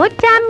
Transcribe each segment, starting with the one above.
100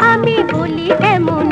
আমি বলি এমন